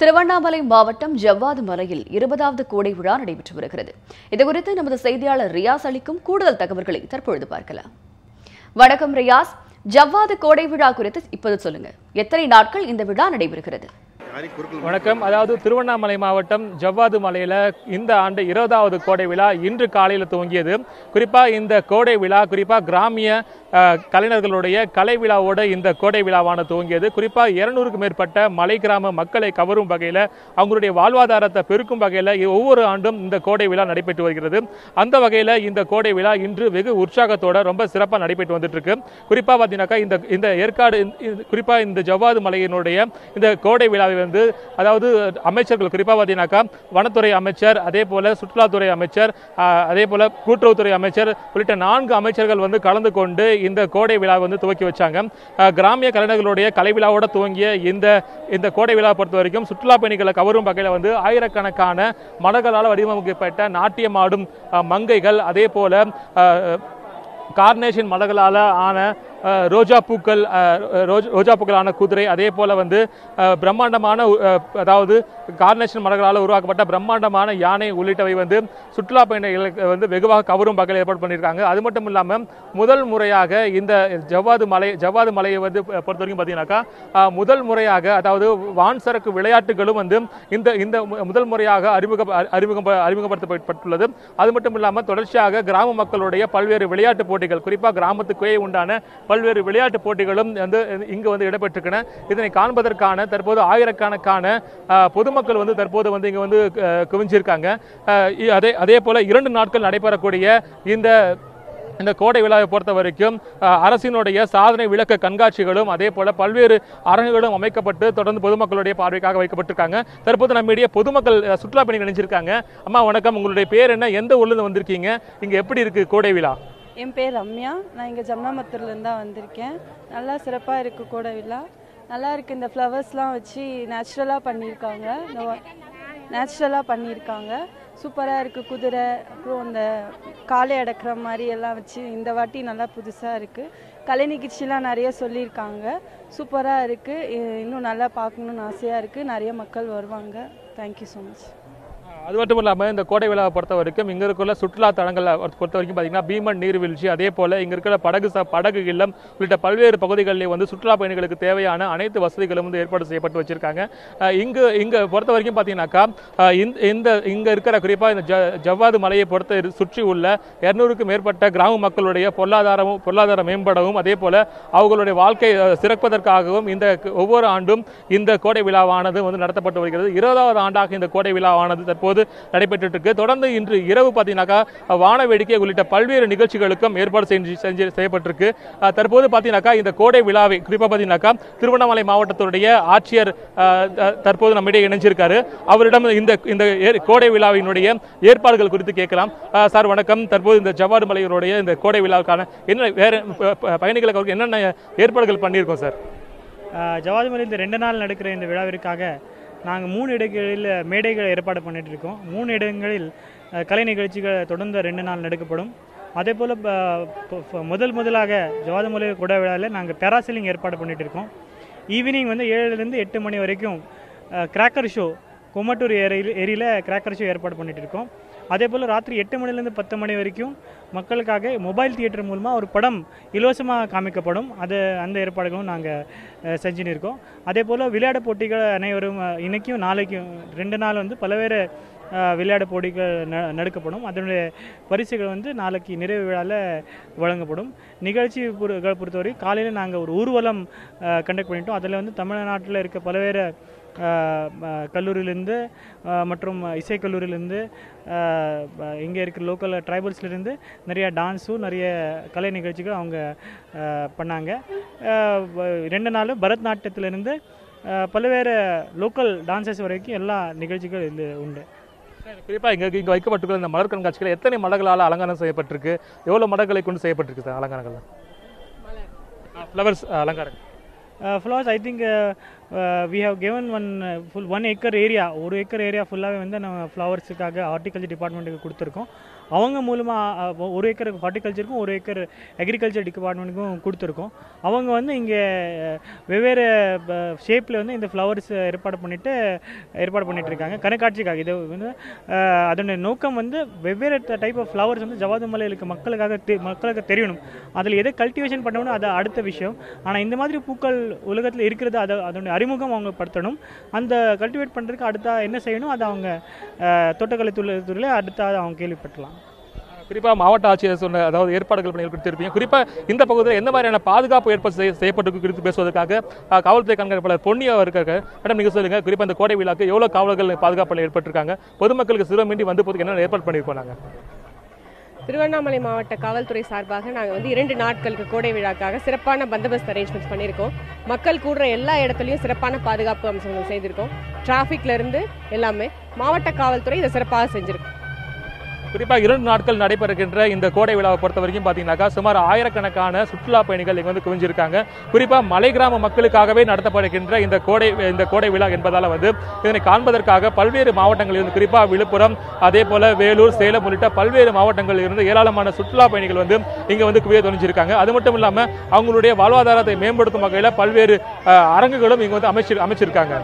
திருவண்ணாமலை மாவட்டம் ஜவ்வாது மலையில் இருபதாவது கோடை விழா நடைபெற்று வருகிறது. இதுகுறித்து நமது செய்தியாளர் ரியாஸ் அளிக்கும் கூடுதல் தகவல்களை தற்பொழுது பார்க்கலாம். வணக்கம் ரியாஸ். ஜவ்வாது கோடை விழா குறித்து இப்போது சொல்லுங்க. எத்தனை நாட்கள் இந்த விழா நடைபெறுகிறது? வணக்கம். அதாவது திருவண்ணாமலை மாவட்டம் ஜவ்வாது மலையில் இந்த ஆண்டு இருபதாவது கோடை விழா இன்று காலையில் துவங்கியது. குறிப்பாக இந்த கோடை விழா குறிப்பாக கிராமிய கலைஞர்களுடைய கலை விழாவோட இந்த கோடை விழாவான துவங்கியது. குறிப்பாக இருநூறுக்கும் மேற்பட்ட மலை கிராம மக்களை கவரும் வகையில் அவங்களுடைய வாழ்வாதாரத்தை பெருக்கும் வகையில் ஒவ்வொரு ஆண்டும் இந்த கோடை விழா நடைபெற்று வருகிறது. அந்த வகையில் இந்த கோடை விழா இன்று வெகு உற்சாகத்தோட ரொம்ப சிறப்பாக நடைபெற்று வந்துட்டு இருக்கு குறிப்பாக பார்த்தீங்கன்னாக்கா இந்த இந்த ஏற்காடு குறிப்பாக இந்த ஜவ்வாது மலையினுடைய இந்த கோடை விழாவை இருந்து அதாவது அமைச்சர்கள் குறிப்பாக பார்த்தீங்கன்னாக்கா வனத்துறை அமைச்சர் அதே போல சுற்றுலாத்துறை அமைச்சர் அதே போல கூட்டுறவுத்துறை அமைச்சர் உள்ளிட்ட நான்கு அமைச்சர்கள் வந்து கலந்து கொண்டு இந்த கோடை விழா வந்து துவக்கி வச்சாங்க. கிராமிய கலைஞர்களுடைய கலை விழாவோட துவங்கிய இந்த இந்த கோடை விழாவை பொறுத்த வரைக்கும் சுற்றுலா பயணிகளை கவரும் வகையில் வந்து ஆயிரக்கணக்கான மலர்களால் வடிவமைக்கப்பட்ட நாட்டியமாடும் ஆடும் மங்கைகள் அதே போல கார்னேஷன் மலர்களால் ஆன ரோஜா பூக்கள் ரோஜ்- ரோஜா பூக்களான குதிரை அதே போல் வந்து பிரம்மாண்டமான அதாவது கார்னேஷன் மலர்களால் உருவாக்கப்பட்ட பிரம்மாண்டமான யானை உள்ளிட்டவை வந்து சுற்றுலா பயணிகளுக்கு வந்து வெகுவாக கவரும் வகையில் ஏற்பாடு பண்ணியிருக்காங்க. அது மட்டும் இல்லாமல் முதல் முறையாக இந்த ஜவ்வாது மலை ஜவ்வாது மலையை வந்து பொறுத்தவரைக்கும் பொறுத்த வரைக்கும் பார்த்தீங்கன்னாக்கா முதல் முறையாக அதாவது வான் சரக்கு விளையாட்டுகளும் வந்து இந்த இந்த மு- முதல் முறையாக அறிமுக அறிமுகம் அறிமுகப்படுத்தப்பட்டுள்ளது. அது மட்டும் இல்லாமல் தொடர்ச்சியாக கிராம மக்களுடைய பல்வேறு விளையாட்டு போட்டிகள் குறிப்பாக கிராமத்துக்கே உண்டான பல்வேறு விளையாட்டு போட்டிகளும் வந்து இங்கு வந்து இடம்பெற்றிருக்கின்றன. இதனை காண்பதற்கான தற்போது ஆயிரக்கணக்கான பொதுமக்கள் வந்து தற்போது வந்து இங்கே வந்து குவிஞ்சிருக்காங்க. அதே அதே போல் இரண்டு நாட்கள் நடைபெறக்கூடிய இந்த இந்த கோடை விழாவை பொறுத்த வரைக்கும் அரசினுடைய சாதனை விளக்க கண்காட்சிகளும் அதே போல பல்வேறு அரங்குகளும் அமைக்கப்பட்டு தொடர்ந்து பொதுமக்களுடைய பார்வைக்காக வைக்கப்பட்டிருக்காங்க. தற்போது நம்மிடையே பொதுமக்கள் சுற்றுலா பயணிகள் நினைச்சிருக்காங்க அம்மா வணக்கம். உங்களுடைய பேர் என்ன? எந்த ஊர்ல இருந்து வந்திருக்கீங்க? இங்க எப்படி இருக்கு கோடை விழா? என் பேர் ரம்யா. நான் இங்கே ஜம்னாமத்தூர்லேருந்து தான் வந்திருக்கேன். நல்லா சிறப்பாக இருக்குது கூட விழா. நல்லா இருக்குது இந்த ஃப்ளவர்ஸ்லாம் வச்சு நேச்சுரலாக பண்ணியிருக்காங்க. நேச்சுரலாக பண்ணியிருக்காங்க. சூப்பராக இருக்குது குதிரை அப்புறம் இந்த காலை அடக்கிற மாதிரி எல்லாம் வச்சு இந்த வாட்டி நல்லா புதுசாக இருக்குது கலை நிகழ்ச்சிலாம் நிறைய சொல்லியிருக்காங்க. சூப்பராக இருக்குது இன்னும் நல்லா பார்க்கணுன்னு ஆசையாக இருக்குது நிறைய மக்கள் வருவாங்க. தேங்க்யூ ஸோ மச் அது மட்டும் இல்லாமல் இந்த கோடை விழாவை பொறுத்த வரைக்கும் இங்கே இருக்கிற சுற்றுலா தலங்களை பொறுத்த வரைக்கும் பார்த்தீங்கன்னா பீமன் நீர்வீழ்ச்சி அதே போல் இங்கே இருக்கிற படகு ச படகு இல்லம் உள்ளிட்ட பல்வேறு பகுதிகளிலே வந்து சுற்றுலா பயணிகளுக்கு தேவையான அனைத்து வசதிகளும் வந்து ஏற்பாடு செய்யப்பட்டு வச்சிருக்காங்க. இங்கு இங்கே பொறுத்த வரைக்கும் பார்த்தீங்கன்னாக்கா இந்த- இந்த இங்கே இருக்கிற குறிப்பாக இந்த ஜ ஜவ்வாது மலையை பொறுத்த சுற்றி உள்ள இரநூறுக்கு மேற்பட்ட கிராம மக்களுடைய பொருளாதாரமும் பொருளாதார மேம்படவும் அதே போல் அவர்களுடைய வாழ்க்கை சிறப்பதற்காகவும் இந்த ஒவ்வொரு ஆண்டும் இந்த கோடை விழாவானது வந்து நடத்தப்பட்டு வருகிறது. இருபதாவது ஆண்டாக இந்த கோடை விழாவானது தற்போது நடைபெற்று இருக்கு தொடர்ந்து இன்று இரவு பார்த்தீங்கன்னாக்கா வான வேடிக்கை உள்ளிட்ட பல்வேறு நிகழ்ச்சிகளுக்கும் ஏற்பாடு செஞ்சு செஞ்சு செய்யப்பட்டிருக்கு. தற்போது பார்த்தீங்கன்னாக்கா இந்த கோடை விழாவை குறிப்பாக பார்த்தீங்கன்னாக்கா திருவண்ணாமலை மாவட்டத்தினுடைய ஆட்சியர் தற்போது நம்மிடையே இணைஞ்சிருக்காரு. அவரிடம் இந்த இந்த கோடை விழாவினுடைய ஏற்பாடுகள் குறித்து கேட்கலாம். சார் வணக்கம். தற்போது இந்த ஜவ்வாறு மலையினுடைய இந்த கோடை விழாவுக்கான என்ன வேற பயணிகளுக்கு என்னென்ன ஏற்பாடுகள் பண்ணியிருக்கோம் சார்? ஜவாதிமலை இந்த ரெண்டு நாள் நடக்கிற இந்த விழாவிற்காக நாங்கள் மூணு இடங்களில் மேடைகள் ஏற்பாடு பண்ணிட்டு இருக்கோம். மூணு இடங்களில் கலை நிகழ்ச்சிகள் தொடர்ந்து ரெண்டு நாள் நடக்கப்படும். அதே போல் முதல் முதலாக ஜோதமொழி கூட குட விழாவில் நாங்கள் பேராசிலிங் ஏற்பாடு பண்ணிகிட்டு இருக்கோம். ஈவினிங் வந்து ஏழுலேருந்து எட்டு மணி வரைக்கும் கிராக்கர் ஷோ குமட்டூர் ஏரியில் ஏரியில் கிராக்கர் ஷோ ஏற்பாடு பண்ணிகிட்டு இருக்கோம். அதே போல் ராத்திரி எட்டு மணிலேருந்து பத்து மணி வரைக்கும் மக்களுக்காக மொபைல் தியேட்டர் மூலமாக ஒரு படம் இலவசமாக காமிக்கப்படும். அது அந்த ஏற்பாடுகளும் நாங்கள் செஞ்சுன்னு இருக்கோம் அதே போல் விளையாட போட்டிகள் அனைவரும் இன்றைக்கும் நாளைக்கும் ரெண்டு நாள் வந்து பல்வேறு விளையாட விளையாட்டு போட்டிகள் ந நடக்கப்படும். அதனுடைய பரிசுகள் வந்து நாளைக்கு நிறைவு விழாவில் வழங்கப்படும். நிகழ்ச்சி பொறுத்தவரை காலையில் நாங்கள் ஒரு ஊர்வலம் கண்டக்ட் பண்ணிட்டோம். அதில் வந்து தமிழ்நாட்டில் இருக்க பல்வேறு கல்லூரியிலேருந்து மற்றும் இசைக்கல்லூரியிலேருந்து இங்கே இருக்கிற லோக்கல் ட்ரைபல்ஸ்லேருந்து நிறைய டான்ஸும் நிறைய கலை நிகழ்ச்சிகள் அவங்க பண்ணாங்க. ரெண்டு நாளும் பரதநாட்டியத்திலிருந்து பல்வேறு லோக்கல் டான்சஸ் வரைக்கும் எல்லா நிகழ்ச்சிகள் இதில் உண்டு. குறிப்பாக இங்கே இங்கே வைக்கப்பட்டிருக்கிற இந்த மலர் கண்காட்சிகள் எத்தனை மலர்களால் அலங்காரம் செய்யப்பட்டிருக்கு? எவ்வளோ மலர்களை கொண்டு செய்யப்பட்டிருக்கு சார் அலங்காரங்கள். ஃப்ளவர்ஸ் அலங்காரம் flowers I think Uh, we have given one full one acre area ஒரு ஏக்கர் ஏரியா ஃபுல்லாகவே வந்து நம்ம ஃப்ளவர்ஸுக்காக ஹார்டிகல்ச்சர் டிபார்ட்மெண்ட்டுக்கு கொடுத்துருக்கோம். அவங்க மூலமாக uh, ஒரு ஏக்கர் ஹார்டிகல்ச்சருக்கும் ஒரு ஏக்கர் அக்ரிகல்ச்சர் டிபார்ட்மெண்ட்டுக்கும் கொடுத்துருக்கோம். அவங்க வந்து இங்கே uh, வெவ்வேறு ஷேப்பில் வந்து இந்த ஃப்ளவர்ஸ் ஏற்பாடு பண்ணிவிட்டு ஏற்பாடு பண்ணிகிட்டு இருக்காங்க கணக்காட்சிக்காக இது வந்து அதனுடைய நோக்கம் வந்து வெவ்வேறு டைப் ஆஃப் ஃப்ளவர்ஸ் வந்து ஜவாது மலையிலுக்கு மக்களுக்காக தெ- மக்களுக்கு தெரியணும். அதில் எதை கல்டிவேஷன் பண்ணணும் அது அடுத்த விஷயம். ஆனால் இந்த மாதிரி பூக்கள் உலகத்தில் இருக்கிறது அதை அதனுடைய அறிமுகம் அவங்க படுத்தணும். அந்த கல்டிவேட் பண்ணுறதுக்கு அடுத்தா என்ன செய்யணும்? அதை அவங்க தோட்டக்கலை துறை துறையில் அடுத்தா அவங்க கேள்விப்பட்டலாம். குறிப்பாக மாவட்ட ஆட்சியர் சொன்ன அதாவது ஏற்பாடுகள் பண்ணி கொடுத்திருப்பீங்க குறிப்பாக இந்த பகுதியில் எந்த மாதிரியான பாதுகாப்பு ஏற்பாடு செய்ய- செய்யப்பட்டு குறித்து பேசுவதற்காக காவல்துறை கண்காணிப்பாளர் பொன்னியா இருக்காங்க மேடம் நீங்கள் சொல்லுங்கள் குறிப்பாக இந்த கோடை விழாக்கு எவ்வளோ காவலர்கள் பாதுகாப்பில் ஏற்பட்டிருக்காங்க? பொதுமக்களுக்கு சிரமமின்றி வந்து போதுக்கு என்ன ஏற்பாடு பண்ணியிருப்போம் நாங்கள் திருவண்ணாமலை மாவட்ட காவல்துறை சார்பாக நாங்கள் வந்து இரண்டு நாட்களுக்கு கோடை விழாக்காக சிறப்பான பந்தோபஸ்த் அரேஞ்ச்மெண்ட்ஸ் பண்ணியிருக்கோம். மக்கள் கூடுற எல்லா இடத்துலையும் சிறப்பான பாதுகாப்பு அம்சங்கள் செய்திருக்கோம். டிராஃபிக்ல இருந்து எல்லாமே மாவட்ட காவல்துறை இதை சிறப்பாக செஞ்சிருக்கு. குறிப்பாக இரண்டு நாட்கள் நடைபெறுகின்ற இந்த கோடை விழாவை பொறுத்த வரைக்கும் பார்த்தீங்கன்னாக்கா சுமார் ஆயிரக்கணக்கான சுற்றுலா பயணிகள் இங்கே வந்து குவிஞ்சிருக்காங்க. குறிப்பாக மலை கிராம மக்களுக்காகவே நடத்தப்படுகின்ற இந்த கோடை இந்த கோடை விழா என்பதால் வந்து இதனை காண்பதற்காக பல்வேறு மாவட்டங்களில் இருந்து குறிப்பாக விழுப்புரம் அதே போல வேலூர் சேலம் உள்ளிட்ட பல்வேறு மாவட்டங்களில் இருந்து ஏராளமான சுற்றுலா பயணிகள் வந்து இங்கே வந்து குவிய துணிஞ்சிருக்காங்க அது மட்டும் இல்லாமல் அவங்களுடைய வாழ்வாதாரத்தை மேம்படுத்தும் வகையில் பல்வேறு அரங்குகளும் இங்கே வந்து அமைச்சு அமைச்சிருக்காங்க.